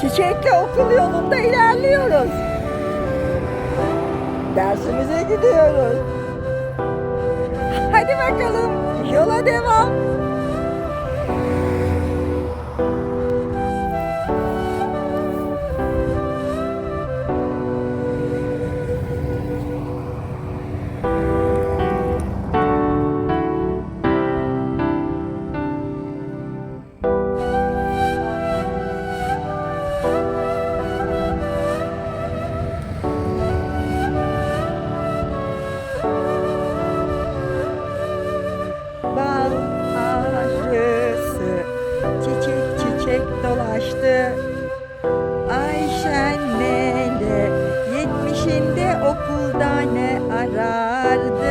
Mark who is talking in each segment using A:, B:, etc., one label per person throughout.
A: çiçekli okul yolunda ilerliyoruz. Dersimize gidiyoruz. Hadi bakalım yola devam. Dolaştı. Ayşen Mele yetmişinde okulda ne arardı?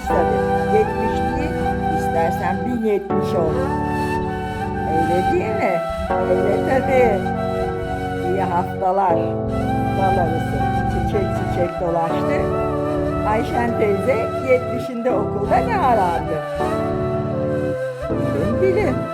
A: Olmaz tabii. Yetmiş değil, istersen bin yetmiş ol. Öyle değil mi? Öyle tabii. İyi haftalar. Bal arısı çiçek çiçek dolaştı. Ayşen teyze yetmişinde okulda ne arardı? Bilim bilim.